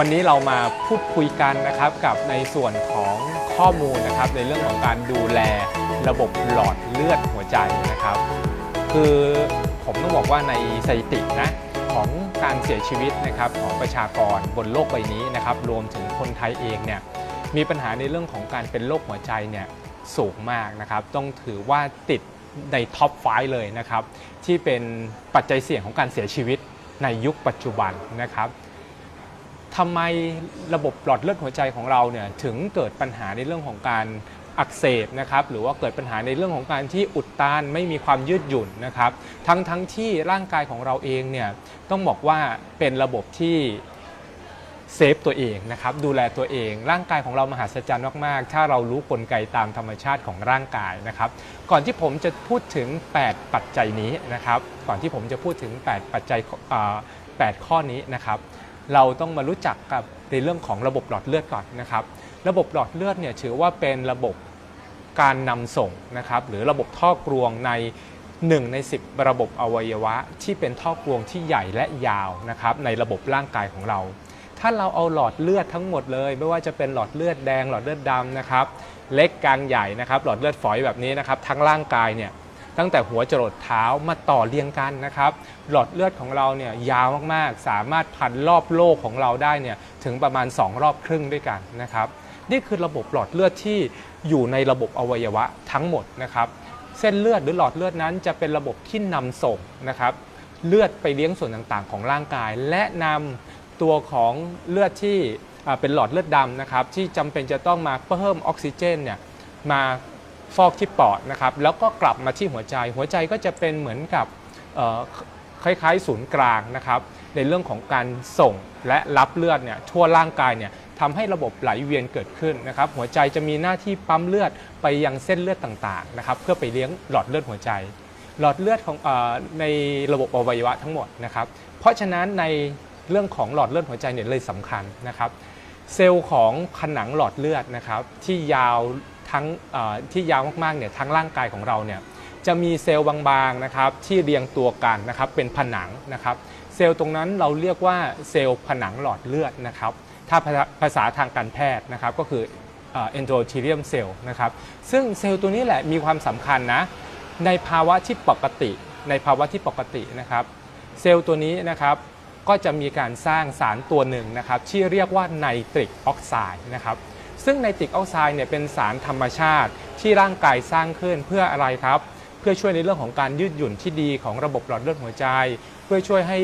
วันนี้เรามาพูดคุยกันนะครับกับในส่วนของข้อมูลนะครับ ในเรื่องของการดูแลระบบหลอดเลือดหัวใจนะครับ คือผมต้องบอกว่าในสถิตินะของการเสียชีวิตนะครับของประชากรบนโลกใบนี้นะครับ รวมถึงคนไทยเองเนี่ยมีปัญหาในเรื่องของการเป็นโรคหัวใจเนี่ยสูงมากนะครับ ต้องถือว่าติดในท็อป5เลยนะครับ ที่เป็นปัจจัยเสี่ยงของการเสียชีวิตในยุคปัจจุบันนะครับ ทำไมระบบหลอดเลือดหัวใจของเราเนี่ยถึงเกิดปัญหาในเรื่องของการอักเสบนะครับหรือว่าเกิดปัญหาในเรื่องของการที่อุดตันไม่มีความยืดหยุ่นนะครับ ทั้งทั้งที่ร่างกายของเราเองเนี่ยต้องบอกว่าเป็นระบบที่เซฟตัวเองนะครับดูแลตัวเอง ร่างกายของเรามหัศจรรย์มาก ๆ ถ้าเรารู้กลไกตามธรรมชาติของร่างกายนะครับ ก่อนที่ผมจะพูดถึง 8 ปัจจัยนี้นะครับ ก่อนที่ผมจะพูดถึง 8 ปัจจัย8ข้อนี้นะครับ เราต้องมารู้จักกับในเรื่องของระบบหลอดเลือดก่อนนะครับ ระบบหลอดเลือดเนี่ยถือว่าเป็นระบบการนำส่งนะครับหรือระบบท่อกรวงใน 1 ใน 10 ระบบอวัยวะ ที่เป็นท่อกรวงที่ใหญ่และยาวนะครับในระบบร่างกายของเรา ถ้าเราเอาหลอดเลือดทั้งหมดเลย ไม่ว่าจะเป็นหลอดเลือดแดงหลอดเลือดดำนะครับเล็กกลางใหญ่นะครับหลอดเลือดฝอยแบบนี้นะครับทั้งร่างกายเนี่ย ตั้งแต่หัวจรดเท้ามาต่อเรียงกันนะครับ หลอดเลือดของเราเนี่ยยาวมากๆ สามารถพันรอบโลกของเราได้เนี่ยถึงประมาณ 2 รอบครึ่งด้วยกันนะครับนี่คือระบบหลอดเลือดที่อยู่ในระบบอวัยวะทั้งหมดนะครับเส้นเลือดหรือหลอดเลือดนั้นจะเป็นระบบที่นำส่งนะครับเลือดไปเลี้ยงส่วนต่างๆ ของร่างกาย และนำตัวของเลือดที่เป็นหลอดเลือดดำนะครับที่จำเป็นจะต้องมาเพิ่มออกซิเจนเนี่ยมา ฟอกที่ปอดนะครับแล้วก็กลับมาที่หัวใจ หัวใจก็จะเป็นเหมือนกับคล้ายๆ ศูนย์กลางนะครับในเรื่องของการส่งและรับเลือดเนี่ยทั่วร่างกายเนี่ยทำให้ระบบไหลเวียนเกิดขึ้นนะครับหัวใจจะมีหน้าที่ปั๊มเลือดไปยังเส้นเลือดต่างๆนะครับเพื่อไปเลี้ยงหลอดเลือดหัวใจ หลอดเลือดของอในระบบอวัยวะทั้งหมดนะครับเพราะฉะนั้นในเรื่องของหลอดเลือดหัวใจเนี่ยเลยสำคัญนะครับเซลล์ของผนังหลอดเลือดนะครับที่ยาว ทั้งที่ยาวมากๆเนี่ยทั้งร่างกายของเราเนี่ยจะมีเซลล์บางๆนะครับที่เรียงตัวกันนะครับเป็นผนังนะครับเซลล์ตรงนั้นเราเรียกว่าเซลล์ผนังหลอดเลือดนะครับถ้าภาษาทางการแพทย์นะครับก็คือเอนโดทีเรียมเซลล์นะครับซึ่งเซลล์ตัวนี้แหละมีความสำคัญนะในภาวะที่ปกติ ในภาวะที่ปกตินะครับเซลล์ตัวนี้นะครับก็จะมีการสร้างสารตัวหนึ่งนะครับที่เรียกว่าไนตริกออกไซด์นะครับ ซึ่งไนตริกออกไซด์เนี่ยเป็นสารธรรมชาติที่ร่างกายสร้างขึ้นเพื่ออะไรครับ เพื่อช่วยในเรื่องของการยืดหยุ่นที่ดีของระบบหลอดเลือดหัวใจ เพื่อช่วยให้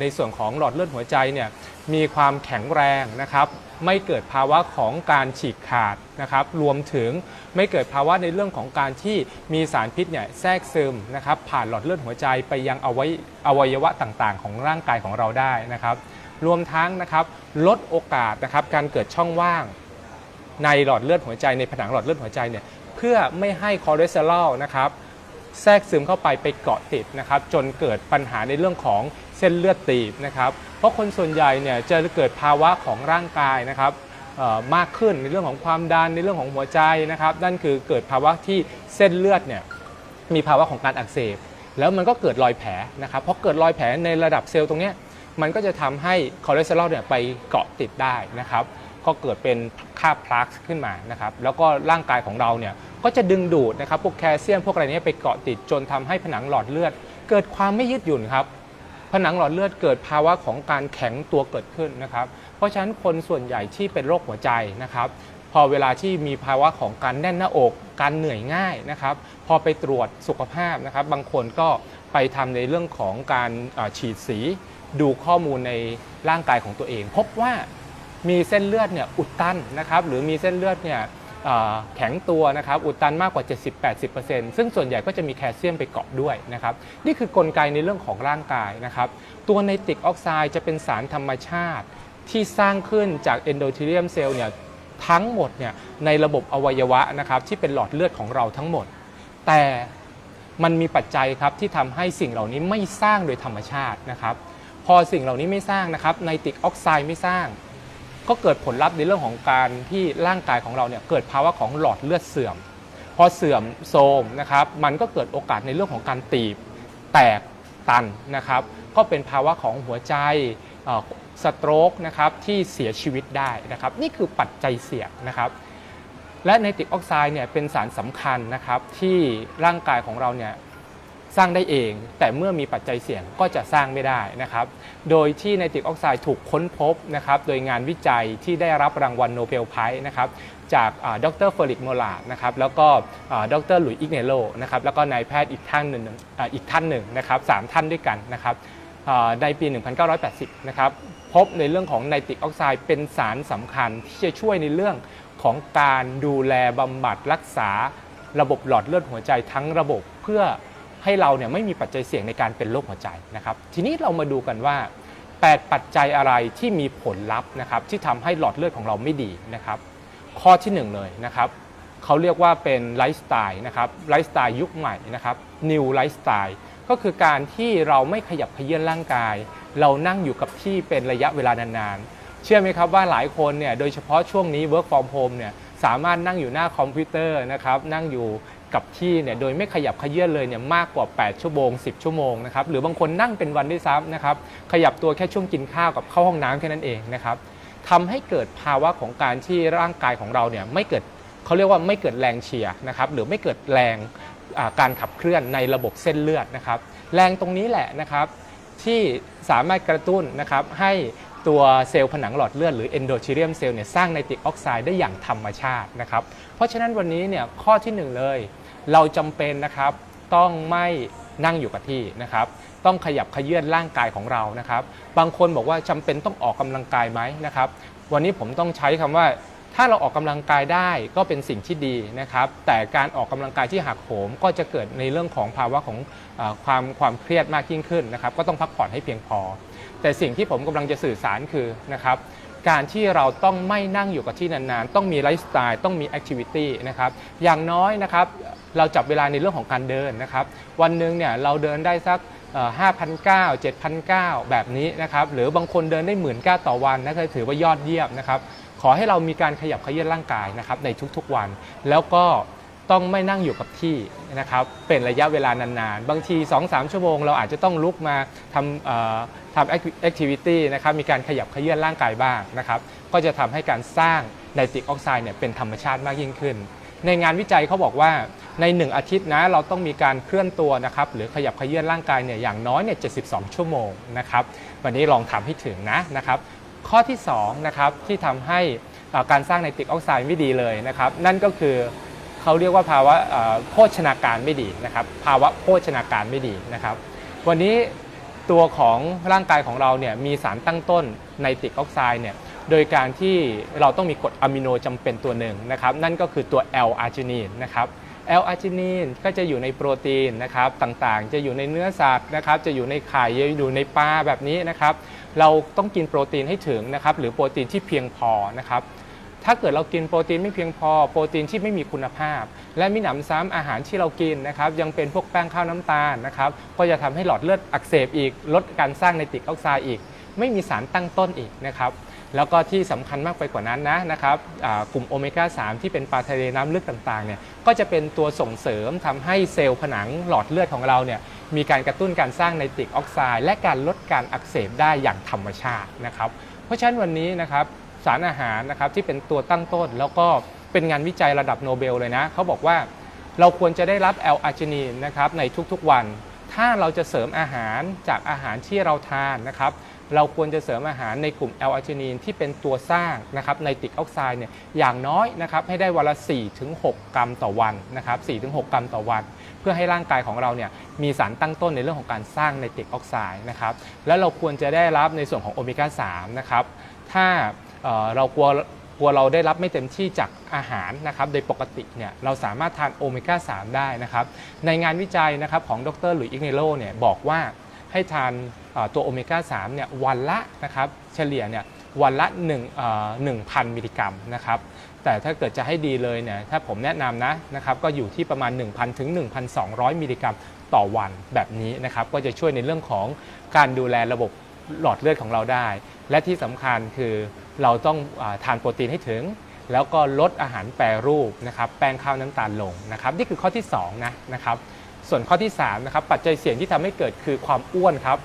ในส่วนของหลอดเลือดหัวใจเนี่ยมีความแข็งแรงนะครับไม่เกิดภาวะของการฉีกขาดนะครับ รวมถึงไม่เกิดภาวะในเรื่องของการที่มีสารพิษเนี่ยแทรกซึมนะครับ ผ่านหลอดเลือดหัวใจไปยังอวัยอวัยวะต่างๆ ของร่างกายของเราได้นะครับ รวมทั้งนะครับลดโอกาสนะครับการเกิดช่องว่าง ในหลอดเลือดหัวใจในผนังหลอดเลือดหัวใจเนี่ยเพื่อไม่ให้คอเลสเตอรอลนะครับแทรกซึมเข้าไปไปเกาะติดนะครับจนเกิดปัญหาในเรื่องของเส้นเลือดตีบนะครับเพราะคนส่วนใหญ่เนี่ยจะเกิดภาวะของร่างกายนะครับมากขึ้นในเรื่องของความดันในเรื่องของหัวใจนะครับนั่นคือเกิดภาวะที่เส้นเลือดเนี่ยมีภาวะของการอักเสบ แล้วมันก็เกิดรอยแผลนะครับเพราะเกิดรอยแผลในระดับเซลล์ตรงเนี้ยมันก็จะทำให้คอเลสเตอรอลเนี่ยไปเกาะติดได้นะครับ ก็เกิดเป็นค่าพลักขึ้นมานะครับแล้วก็ร่างกายของเราเนี่ยก็จะดึงดูดนะครับพวกแคลเซียมพวกอะไรนี้ไปเกาะติดจนทำให้ผนังหลอดเลือด เกิดความไม่ยืดหยุ่นครับผนังหลอดเลือดเกิดภาวะของการแข็งตัวเกิดขึ้นนะครับ เพราะฉะนั้นคนส่วนใหญ่ที่เป็นโรคหัวใจนะครับ พอเวลาที่มีภาวะของการแน่นหน้าอก การเหนื่อยง่ายนะครับ พอไปตรวจสุขภาพนะครับ บางคนก็ไปทำในเรื่องของการฉีดสี ดูข้อมูลในร่างกายของตัวเอง พบว่า มีเส้นเลือดเนี่ยอุดตันนะครับหรือมีเส้นเลือดเนี่ยแข็งตัวนะครับอุดตันมากกว่า 70-80%ซึ่งส่วนใหญ่ก็จะมีแคลเซียมไปเกาะด้วยนะครับนี่คือกลไกในเรื่องของร่างกายนะครับตัวไนตริกออกไซด์จะเป็นสารธรรมชาติ ที่สร้างขึ้นจากเอนโด t ท e เ i ียมเซลล์เนี่ยทั้งหมดเนี่ยในระบบอวัยวะนะครับที่เป็นหลอดเลือดของเราทั้งหมด แต่มันมีปัจจัยครับที่ทำให้สิ่งเหล่านี้ไม่สร้างโดยธรรมชาตินะครับพอสิ่งเหล่านี้ไม่สร้างนะครับไนตริกออกไซด์ไม่สร้าง ก็เกิดผลลัพธ์ในเรื่องของการที่ร่างกายของเราเนี่ยเกิดภาวะของหลอดเลือดเสื่อม พอเสื่อมโทรมนะครับมันก็เกิดโอกาสในเรื่องของการตีบ แตกตันนะครับก็เป็นภาวะของหัวใจอ่สโตรกนะครับที่เสียชีวิตได้นะครับนี่คือปัจจัยเสี่ยงนะครับและไนตริกออกไซด์เนี่ยเป็นสารสำคัญนะครับที่ร่างกายของเราเนี่ย สร้างได้เอง แต่เมื่อมีปัจจัยเสี่ยงก็จะสร้างไม่ได้นะครับ โดยที่ไนตริกออกไซด์ถูกค้นพบนะครับโดยงานวิจัยที่ได้รับรางวัลโนเบลไพรส์นะครับจากดรเฟอริกโมลาดนะครับแล้วก็ดรหลุยอิกเนโลนะครับแล้วก็นายแพทย์อีกท่านหนึ่งอ,อีกท่านหนึ่งนะครับสามท่านด้วยกันนะครับอ่าในปี 1980 นะครับพบในเรื่องของไนตริกออกไซด์เป็นสารสำคัญที่จะช่วยในเรื่องของการดูแลบำบัดรักษาระบบหลอดเลือดหัวใจทั้งระบบเพื่อ ให้เราเนี่ยไม่มีปัจจัยเสี่ยงในการเป็นโรคหัวใจนะครับ ทีนี้เรามาดูกันว่า 8 ปัจจัยอะไรที่มีผลลัพธ์นะครับที่ทำให้หลอดเลือดของเราไม่ดีนะครับ ข้อที่ 1 เลยนะครับเขาเรียกว่าเป็นไลฟ์สไตล์นะครับไลฟ์สไตล์ยุคใหม่นะครับ new ไลฟ์สไตล์ก็คือการที่เราไม่ขยับเขยื้อนร่างกาย เรานั่งอยู่กับที่เป็นระยะเวลานานๆ เชื่อไหมครับว่าหลายคนเนี่ยโดยเฉพาะช่วงนี้ work from home เนี่ยสามารถนั่งอยู่หน้าคอมพิวเตอร์นะครับนั่งอยู่ กับที่เนี่ยโดยไม่ขยับขยื้อนเลยเนี่ยมากกว่า 8 ชั่วโมง 10 ชั่วโมงนะครับหรือบางคนนั่งเป็นวันด้วยซ้ำนะครับขยับตัวแค่ช่วงกินข้าวกับเข้าห้องน้ำแค่นั้นเองนะครับทำให้เกิดภาวะของการที่ร่างกายของเราเนี่ยไม่เกิดเขาเรียกว่าไม่เกิดแรงเชียร์นะครับหรือไม่เกิดแรงการขับเคลื่อนในระบบเส้นเลือดนะครับแรงตรงนี้แหละนะครับที่สามารถกระตุ้นนะครับให้ตัวเซลล์ผนังหลอดเลือดหรือ endothelium cell เนี่ยสร้างไนตริกออกไซด์ได้อย่างธรรมชาตินะครับเพราะฉะนั้นวันนี้เนี่ยข้อที่หนึ่งเลย เราจำเป็นนะครับต้องไม่นั่งอยู่กับที่นะครับ ต้องขยับขยื้อนร่างกายของเรานะครับ บางคนบอกว่าจำเป็นต้องออกกำลังกายไหมนะครับ วันนี้ผมต้องใช้คำว่า ถ้าเราออกกำลังกายได้ก็เป็นสิ่งที่ดีนะครับ แต่การออกกำลังกายที่หักโหมก็จะเกิดในเรื่องของภาวะของอความความเครียดมากยิ่งขึ้นนะครับ ก็ต้องพักผ่อนให้เพียงพอ แต่สิ่งที่ผมกำลังจะสื่อสารคือนะครับการที่เราต้องไม่นั่งอยู่กับที่นานๆ ต้องมีไลฟ์สไตล์ ต้องมีแอคทิวิตี้นะครับ อย่างน้อยนะครับ เราจับเวลาในเรื่องของการเดินนะครับ วันหนึ่งเนี่ยเราเดินได้สักห้าพันเก้าเจ็ดพันเก้าแบบนี้นะครับ หรือบางคนเดินได้หมื่นเก้าต่อวันนะก็ถือว่ายอดเยี่ยมนะครับ ขอให้เรามีการขยับเขยื้อนร่างกายนะครับในทุกๆวัน แล้วก็ต้องไม่นั่งอยู่กับที่นะครับ เป็นระยะเวลานานๆ บางที 2-3 ชั่วโมง เราอาจจะต้องลุกมาทำทำแอคทิวิตี้นะครับ มีการขยับเขยื้อนร่างกายบ้างนะครับ ก็จะทำให้การสร้างไนตริกออกไซด์เนี่ยเป็นธรรมชาติมากยิ่งขึ้น ในงานวิจัยเขาบอกว่าใน 1 อาทิตย์นะเราต้องมีการเคลื่อนตัวนะครับหรือขยับขยื้อนร่างกายเนี่ยอย่างน้อยเนี่ย72 ชั่วโมงนะครับวันนี้ลองทำให้ถึงนะนะครับข้อที่2นะครับที่ทำให้การสร้างไนตริกออกไซด์ไม่ดีเลยนะครับนั่นก็คือเขาเรียกว่าภาวะโภชนาการไม่ดีนะครับภาวะโภชนาการไม่ดีนะครับวันนี้ตัวของร่างกายของเราเนี่ยมีสารตั้งต้นไนตริกออกไซด์เนี่ย โดยการที่เราต้องมีกรดอะมิโนจำเป็นตัวหนึ่งนะครับนั่นก็คือตัว L อาร์จินีนนะครับแอลอาร์จินีนก็จะอยู่ในโปรตีนนะครับต่างๆ จะอยู่ในเนื้อสัตว์นะครับจะอยู่ในไข่จะอยู่ในปลาแบบนี้นะครับเราต้องกินโปรตีนให้ถึงนะครับหรือโปรตีนที่เพียงพอนะครับถ้าเกิดเรากินโปรตีนไม่เพียงพอ โปรตีนที่ไม่มีคุณภาพ และมีหนำซ้ำอาหารที่เรากินนะครับยังเป็นพวกแป้งข้าวน้ำตาลนะครับก็จะทำให้หลอดเลือดอักเสบอีกลดการสร้างไนตริกออกไซด์อีก ไม่มีสารตั้งต้นอีกนะครับแล้วก็ที่สำคัญมากไปกว่านั้นนะนะครับกลุ่มโอเมก้า 3 ที่เป็นปลาทะเลน้ำลึกต่างๆเนี่ยก็จะเป็นตัวส่งเสริมทำให้เซลล์ผนังหลอดเลือดของเราเนี่ยมีการกระตุ้นการสร้างไนตริกออกไซด์และการลดการอักเสบได้อย่างธรรมชาตินะครับ เพราะฉะนั้นวันนี้นะครับสารอาหารนะครับที่เป็นตัวตั้งต้น แล้วก็เป็นงานวิจัยระดับโนเบลเลยนะเขาบอกว่าเราควรจะได้รับแอลอาร์จินีนนะครับในทุกๆวัน ถ้าเราจะเสริมอาหารจากอาหารที่เราทานนะครับ เราควรจะเสริมอาหารในกลุ่มแอลอาร์จินีนที่เป็นตัวสร้างนะครับไนตริกออกไซด์เนี่ยอย่างน้อยนะครับให้ได้วันละ 4-6 กรัมต่อวันนะครับ 4-6 กรัมต่อวัน เพื่อให้ร่างกายของเราเนี่ยมีสารตั้งต้นในเรื่องของการสร้างไนตริกออกไซด์นะครับแล้วเราควรจะได้รับในส่วนของโอเมก้า3นะครับถ้าเอ่อเรากลัวกลัวเราได้รับไม่เต็มที่จากอาหารนะครับ โดยปกติเนี่ยเราสามารถทานโอเมก้า3ได้นะครับ ในงานวิจัยนะครับของดรหลุยส์อิกเนโลเนี่ยบอกว่า ให้ทานตัวโอเมก้า3เนี่ยวันละนะครับเฉลี่ยเนี่ยวันละ1เอ่อ1,000 มิลลิกรัมนะครับแต่ถ้าเกิดจะให้ดีเลยเนี่ยถ้าผมแนะนำนะนะครับก็อยู่ที่ประมาณ 1,000 ถึง 1,200 มิลลิกรัมต่อวันแบบนี้นะครับก็จะช่วยในเรื่องของการดูแลระบบหลอดเลือดของเราได้ และที่สำคัญคือเราต้องอทานโปรตีนให้ถึง แล้วก็ลดอาหารแปรรูปนะครับแป้งข้าวน้ำตาลลงนะครับนี่คือข้อที่2นะนะครับ ส่วนข้อที่3นะครับปัจจัยเสี่ยงที่ทำให้เกิดคือความอ้วนครับ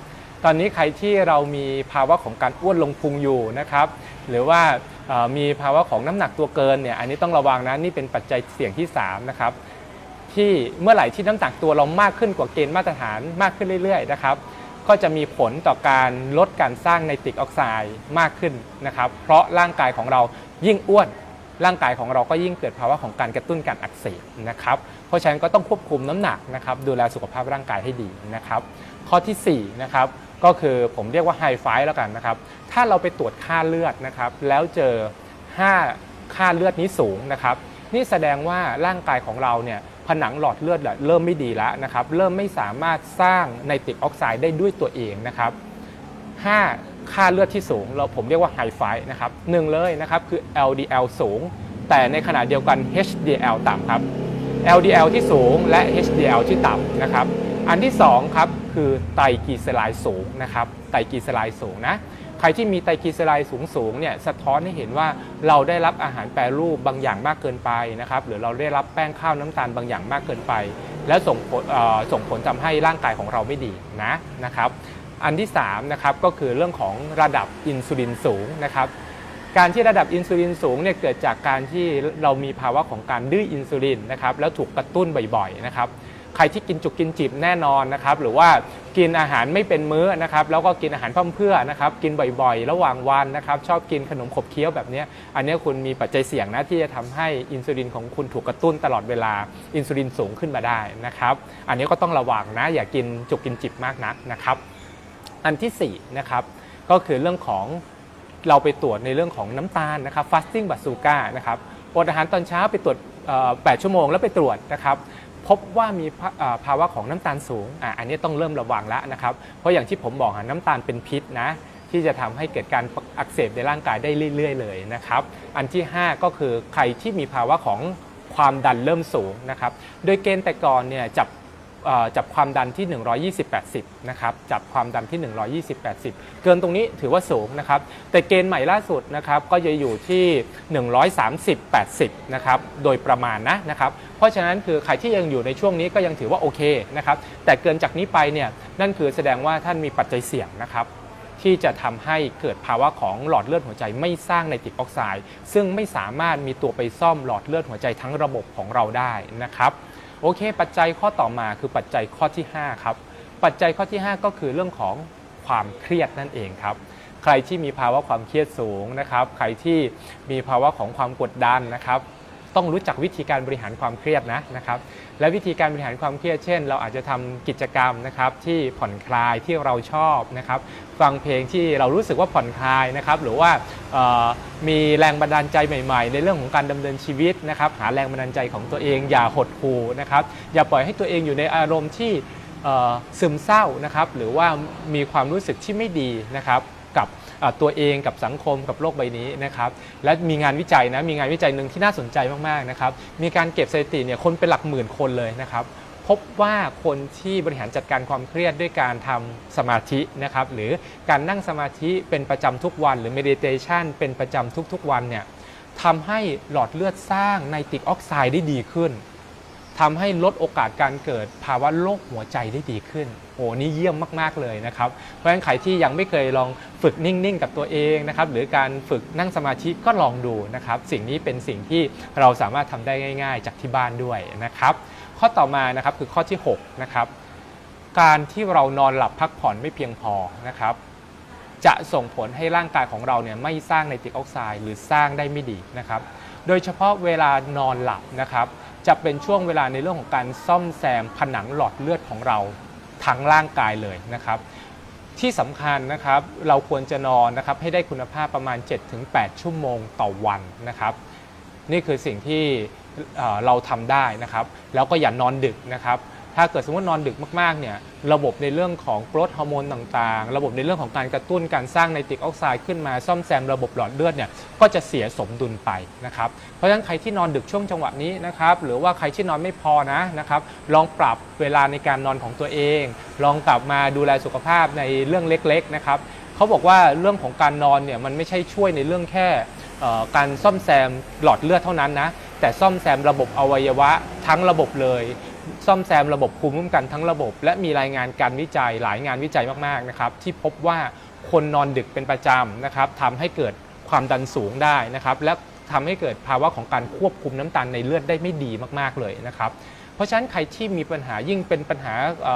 ตอนนี้ใครที่เรามีภาวะของการอ้วนลงพุงอยู่นะครับหรือว่ามีภาวะของน้ำหนักตัวเกินเนี่ยอันนี้ต้องระวังนะนี่เป็นปัจจัยเสี่ยงที่สามนะครับที่เมื่อไหร่ที่น้ำหนักตัวเรามากขึ้นกว่าเกณฑ์มาตรฐานมากขึ้นเรื่อยๆนะครับก็จะมีผลต่อการลดการสร้างไนตริกออกไซด์มากขึ้นนะครับเพราะร่างกายของเรายิ่งอ้วน ร่างกายของเราก็ยิ่งเกิดภาวะของการกระตุ้นการอักเสบนะครับเพราะฉะนั้นก็ต้องควบคุมน้ำหนักนะครับดูแลสุขภาพร่างกายให้ดีนะครับข้อที่4นะครับก็คือผมเรียกว่าไฮไฟแล้วกันนะครับถ้าเราไปตรวจค่าเลือดนะครับแล้วเจอ 5 ค่าเลือดนี้สูงนะครับนี่แสดงว่าร่างกายของเราเนี่ยผนังหลอดเลือดเริ่มไม่ดีแล้วนะครับเริ่มไม่สามารถสร้างไนตริกออกไซด์ได้ด้วยตัวเองนะครับ5 ค่าเลือดที่สูง เราผมเรียกว่าไฮไฟนะครับหนึ่งเลยนะครับคือ LDL สูง แต่ในขณะเดียวกัน HDL ต่ำครับ LDL ที่สูงและ HDL ที่ต่ำนะครับอันที่2ครับคือไตรกลีเซอไรด์สูงนะครับไตรกลีเซอไรด์สูงนะใครที่มีไตรกลีเซอไรด์สูงสูงๆเนี่ยสะท้อนให้เห็นว่าเราได้รับอาหารแปรรูปบางอย่างมากเกินไปนะครับหรือเราได้รับแป้งข้าวน้ำตาลบางอย่างมากเกินไป แล้วส่งผลส่งผลทำให้ร่างกายของเราไม่ดีนะนะครับ อันที่3นะครับก็คือเรื่องของระดับอินซูลินสูงนะครับการที่ระดับอินซูลินสูงเนี่ยเกิดจากการที่เรามีภาวะของการดื้ออินซูลินนะครับแล้วถูกกระตุ้นบ่อยๆนะครับใครที่กินจุกกินจิบแน่นอนนะครับหรือว่ากินอาหารไม่เป็นมื้อนะครับแล้วก็กินอาหารพร่ำเพื่อนะครับกินบ่อยๆ ระหว่างวันนะครับชอบกินขนมขบเคี้ยวแบบนี้อันนี้คุณมีปัจจัยเสี่ยงนะที่จะทำให้อินซูลินของคุณถูกกระตุ้นตลอดเวลาอินซูลินสูงขึ้นมาได้นะครับอันนี้ก็ต้องระวังนะอย่ากินจุกกินจิบมากนักนะครับ อันที่4นะครับก็คือเรื่องของเราไปตรวจในเรื่องของน้ำตาลนะครับ fasting bazooka นะครับอดอาหารตอนเช้าไปตรวจ 8 ชั่วโมงแล้วไปตรวจนะครับพบว่ามีภาวะของน้ำตาลสูงออันนี้ต้องเริ่มระวังแล้วนะครับ เพราะอย่างที่ผมบอกอะน้ำตาลเป็นพิษนะที่จะทำให้เกิดการอักเสบในร่างกายได้เรื่อย ๆ เลยนะครับ อันที่ 5 ก็คือใครที่มีภาวะของความดันเริ่มสูงนะครับ โดยเกณฑ์แต่ก่อนเนี่ยจับ จับความดันที่ 120-80 นะครับ จับความดันที่ 120-80 เกินตรงนี้ถือว่าสูงนะครับ แต่เกณฑ์ใหม่ล่าสุดนะครับ ก็จะอยู่ที่ 130-80 นะครับ โดยประมาณนะนะครับ เพราะฉะนั้นคือใครที่ยังอยู่ในช่วงนี้ก็ยังถือว่าโอเคนะครับ แต่เกินจากนี้ไปเนี่ย นั่นคือแสดงว่าท่านมีปัจจัยเสี่ยงนะครับที่จะทำให้เกิดภาวะของหลอดเลือดหัวใจไม่สร้างไนตริกออกไซด์ซึ่งไม่สามารถมีตัวไปซ่อมหลอดเลือดหัวใจทั้งระบบของเราได้นะครับ โอเค ปัจจัยข้อต่อมาคือปัจจัยข้อที่ 5 ครับ ปัจจัยข้อที่ 5 ก็คือเรื่องของความเครียดนั่นเองครับ ใครที่มีภาวะความเครียดสูงนะครับ ใครที่มีภาวะของความกดดันนะครับ ต้องรู้จักวิธีการบริหารความเครียดนะนะครับและวิธีการบริหารความเครียดเช่น เราอาจจะทำกิจกรรมนะครับที่ผ่อนคลายที่เราชอบนะครับฟังเพลงที่เรารู้สึกว่าผ่อนคลายนะครับหรือว่ามีแรงบันดาลใจใหม่ ๆ ในเรื่องของการดำเนินชีวิตนะครับหาแรงบันดาลใจของตัวเองอย่าหดหู่นะครับอย่าปล่อยให้ตัวเองอยู่ในอารมณ์ที่ซึมเศร้านะครับหรือว่ามีความรู้สึกที่ไม่ดีนะครับกับ ตัวเองกับสังคมกับโลกใบนี้นะครับและมีงานวิจัยนะมีงานวิจัยหนึ่งที่น่าสนใจมากๆนะครับมีการเก็บสถิติเนี่ยคนเป็นหลักหมื่นคนเลยนะครับพบว่าคนที่บริหารจัดการความเครียดด้วยการทำสมาธินะครับหรือการนั่งสมาธิเป็นประจำทุกวัน หรือ meditation เป็นประจำทุกๆวันเนี่ยทำให้หลอดเลือดสร้างไนติกออกไซด์ได้ดีขึ้น ทำให้ลดโอกาสการเกิดภาวะโรคหัวใจได้ดีขึ้น โอ้นี่เยี่ยมมาก ๆ เลยนะครับ เพราะฉะนั้นใครที่ยังไม่เคยลองฝึกนิ่ง ๆ กับตัวเองนะครับ หรือการฝึกนั่งสมาธิก็ลองดูนะครับ สิ่งนี้เป็นสิ่งที่เราสามารถทำได้ง่าย ๆ จากที่บ้านด้วยนะครับ ข้อต่อมานะครับคือข้อที่6นะครับการที่เรานอนหลับพักผ่อนไม่เพียงพอนะครับจะส่งผลให้ร่างกายของเราเนี่ยไม่สร้างไนตริกออกไซด์หรือสร้างได้ไม่ดีนะครับ โดยเฉพาะเวลานอนหลับนะครับ จะเป็นช่วงเวลาในเรื่องของการซ่อมแซมผนังหลอดเลือดของเราทั้งร่างกายเลยนะครับที่สำคัญนะครับเราควรจะนอนนะครับให้ได้คุณภาพประมาณ 7-8 ชั่วโมงต่อวันนะครับ นี่คือสิ่งที่เอ่อเราทำได้นะครับ แล้วก็อย่านอนดึกนะครับ ถ้าเกิดสมมตินอนดึกมากๆเนี่ยระบบในเรื่องของกรดฮอร์โมนต่างๆ ระบบในเรื่องของการกระตุ้นการสร้างไนตริกออกไซด์ขึ้นมาซ่อมแซมระบบหลอดเลือดเนี่ยก็จะเสียสมดุลไปนะครับเพราะฉะนั้นใครที่นอนดึกช่วงจังหวะนี้นะครับหรือว่าใครที่นอนไม่พอนะนะครับลองปรับเวลาในการนอนของตัวเอง ลองกลับมาดูแลสุขภาพในเรื่องเล็กๆนะครับเขาบอกว่าเรื่องของการนอนเนี่ยมันไม่ใช่ช่วยในเรื่องแค่การซ่อมแซมหลอดเลือดเท่านั้นนะแต่ซ่อมแซมระบบอวัยวะทั้งระบบเลย ซ่อมแซมระบบภูมิคุ้มกันทั้งระบบ และมีรายงานการวิจัยหลายงานวิจัยมากๆนะครับที่พบว่าคนนอนดึกเป็นประจำนะครับทำให้เกิดความดันสูงได้นะครับและทำให้เกิดภาวะของการควบคุมน้ำตาลในเลือดได้ไม่ดีมากๆเลยนะครับ เพราะฉะนั้นใครที่มีปัญหายิ่งเป็นปัญหาเ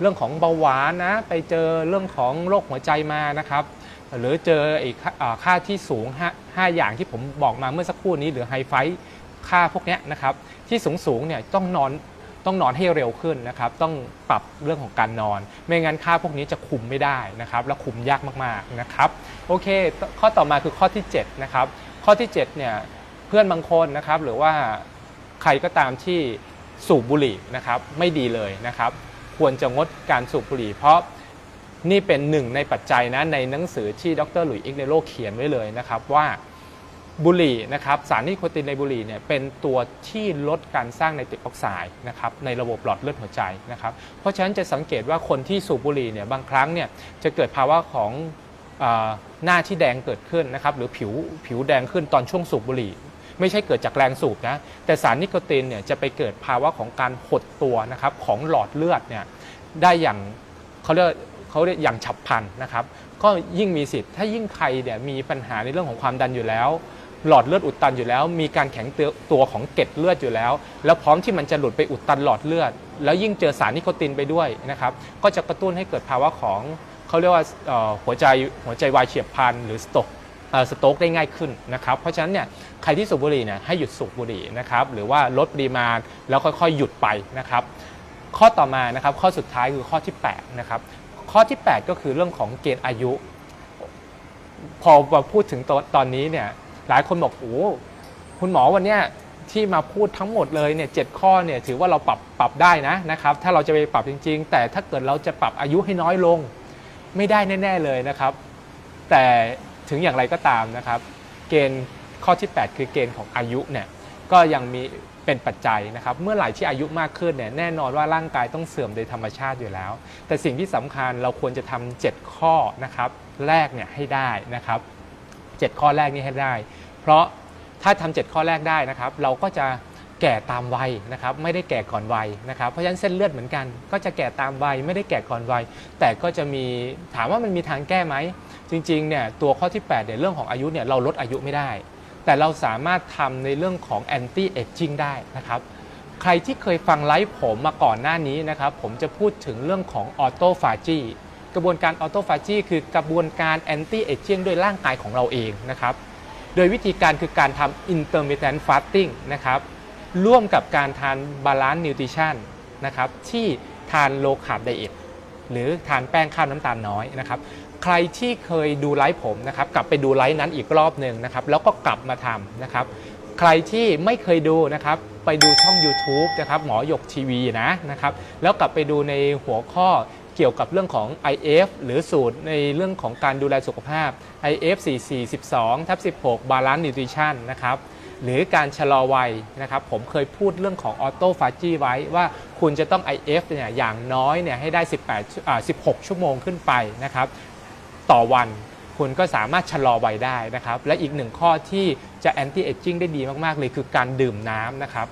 เรื่องของเบาหวานนะไปเจอเรื่องของโรคหัวใจมานะครับ หรือเจอไอ้ค่าเอ่อค่าที่สูงห้าอย่างที่ผมบอกมาเมื่อสักครู่นี้หรือไฮไฟค่าพวกนี้นะครับที่สูงสูงๆเนี่ยต้องนอน ต้องนอนให้เร็วขึ้นนะครับต้องปรับเรื่องของการนอน ไม่งั้นค่าพวกนี้จะคุมไม่ได้นะครับและคุมยากมากๆนะครับโอเค ข้อต่อมาคือข้อที่7นะครับข้อที่7เนี่ยเพื่อนบางคนนะครับหรือว่าใครก็ตามที่สูบบุหรี่นะครับไม่ดีเลยนะครับควรจะงดการสูบบุหรี่ เพราะนี่เป็นหนึ่งในปัจจัยนะในหนังสือที่ดรหลุยส์อิกเนโรเขียนไว้เลยนะครับว่า บุหรี่นะครับสารนิโคตินในบุหรี่เนี่ยเป็นตัวที่ลดการสร้างไนตริกออกไซด์นะครับในระบบหลอดเลือดหัวใจนะครับเพราะฉะนั้นจะสังเกตว่าคนที่สูบบุหรี่เนี่ยบางครั้งเนี่ยจะเกิดภาวะของอหน้าที่แดงเกิดขึ้นนะครับหรือผิวผิวแดงขึ้นตอนช่วงสูบบุหรี่ ไม่ใช่เกิดจากแรงสูบนะแต่สารนิโคตินเนี่ยจะไปเกิดภาวะของการหดตัวนะครับของหลอดเลือดเนี่ยได้อย่างเขาเรียกเขาเรียกอย่างฉับพลันนะครับก็ยิ่งมีสิทธิ์ถ้ายิ่งใครเนี่ยมีปัญหาในเรื่องของความดันอยู่แล้ว หลอดเลือดอุดตันอยู่แล้ว มีการแข็งตัวของเกล็ดเลือดอยู่แล้ว แล้วพร้อมที่มันจะหลุดไปอุดตันหลอดเลือด แล้วยิ่งเจอสารนิโคตินไปด้วยนะครับก็จะกระตุ้นให้เกิดภาวะของเขาเรียกว่าหัวใจหัวใจวายเฉียบพลันหรือสโตกสโตกได้ง่ายขึ้นนะครับ เพราะฉะนั้นเนี่ยใครที่สูบบุหรี่เนี่ยให้หยุดสูบบุหรี่นะครับหรือว่าลดปริมาณแล้วค่อยๆ หยุดไปนะครับ ข้อต่อมานะครับข้อสุดท้ายคือข้อที่8นะครับข้อที่ 8 ก็คือเรื่องของเกณฑ์อายุ พอมาพูดถึงตอตอนนี้เนี่ย หลายคนบอกโอ้คุณหมอวันเนี้ยที่มาพูดทั้งหมดเลยเนี่ยเจ็ดข้อเนี่ยถือว่าเราปรับปรับได้นะนะครับ ถ้าเราจะไปปรับจริง ๆ แต่ถ้าเกิดเราจะปรับอายุให้น้อยลง ไม่ได้แน่ ๆเลยนะครับ แต่ถึงอย่างไรก็ตามนะครับ เกณฑ์ข้อที่ 8 คือเกณฑ์ของอายุเนี่ยก็ยังมีเป็นปัจจัยนะครับ เมื่อไหร่ที่อายุมากขึ้นเนี่ยแน่นอนว่าร่างกายต้องเสื่อมโดยธรรมชาติอยู่แล้ว แต่สิ่งที่สำคัญเราควรจะทำ7ข้อนะครับ แรกเนี่ยให้ได้นะครับ 7 ข้อแรกนี้ให้ได้ เพราะถ้าทำ7ข้อแรกได้นะครับ เราก็จะแก่ตามวัยนะครับ ไม่ได้แก่ก่อนวัยนะครับ เพราะฉะนั้นเส้นเลือดเหมือนกัน ก็จะแก่ตามวัยไม่ได้แก่ก่อนวัย แต่ก็จะมีถามว่ามันมีทางแก้ไหม จริงๆเนี่ยตัวข้อที่8เนี่ยเรื่องของอายุเนี่ยเราลดอายุไม่ได้ แต่เราสามารถทำในเรื่องของ anti aging ได้นะครับใครที่เคยฟังไลฟ์ผมมาก่อนหน้านี้นะครับ ผมจะพูดถึงเรื่องของออโตฟาจี กระบวนการออโตฟาจีคือกระบวนการ anti aging ด้วยร่างกายของเราเองนะครับ โดยวิธีการคือการทำ intermittent fasting นะครับ ร่วมกับการทาน balance nutrition นะครับ ที่ทาน low carb diet หรือทานแป้งข้าวน้ำตาลน้อยนะครับ ใครที่เคยดูไลฟ์ผมนะครับ กลับไปดูไลฟ์นั้นอีกรอบหนึ่งนะครับ แล้วก็กลับมาทำนะครับ ใครที่ไม่เคยดูนะครับ ไปดูช่อง YouTube นะครับ หมอหยกทีวีนะนะครับ แล้วกลับไปดูในหัวข้อ กี่ยวกับเรื่องของ IF หรือสูตรในเรื่องของการดูแลสุขภาพ IF 4412ทับ16 Balance Nutrition นะครับหรือการชะลอวัยนะครับผมเคยพูดเรื่องของออโตฟาจีไว้ว่าคุณจะต้อง IF เนี่ยอย่างน้อยเนี่ยให้ได้ 18อ่า16 ชั่วโมงขึ้นไปนะครับต่อวันคุณก็สามารถชะลอวัยได้นะครับ และอีกหนึ่งข้อที่จะ anti aging ได้ดีมาก ๆ เลยคือการดื่มน้ำนะครับ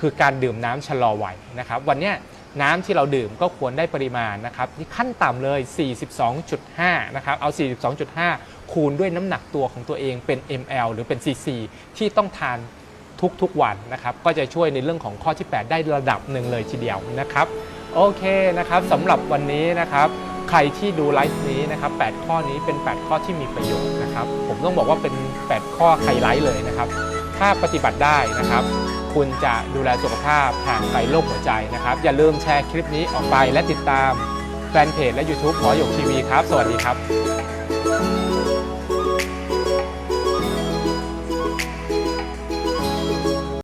คือการดื่มน้ำชะลอวัยนะครับ วันนี้ น้ำที่เราดื่มก็ควรได้ปริมาณนะครับที่ขั้นต่ำเลย 42.5 นะครับ เอา 42.5 คูณด้วยน้ำหนักตัวของตัวเองเป็น ml หรือเป็น cc ที่ต้องทานทุกๆวันนะครับ ก็จะช่วยในเรื่องของข้อที่ 8 ได้ระดับหนึ่งเลยทีเดียวนะครับ โอเคนะครับสำหรับวันนี้นะครับ ใครที่ดูไลฟ์นี้นะครับ 8 ข้อนี้เป็น 8 ข้อที่มีประโยชน์นะครับ ผมต้องบอกว่าเป็น 8 ข้อไฮไลท์เลยนะครับ ถ้าปฏิบัติได้นะครับ คุณจะดูแลสุขภาพห่างไกลโรคหัวใจนะครับ อย่าลืมแชร์คลิปนี้ออกไปและติดตามแฟนเพจและ YouTube หมอหยกทีวีครับ สวัสดีครับ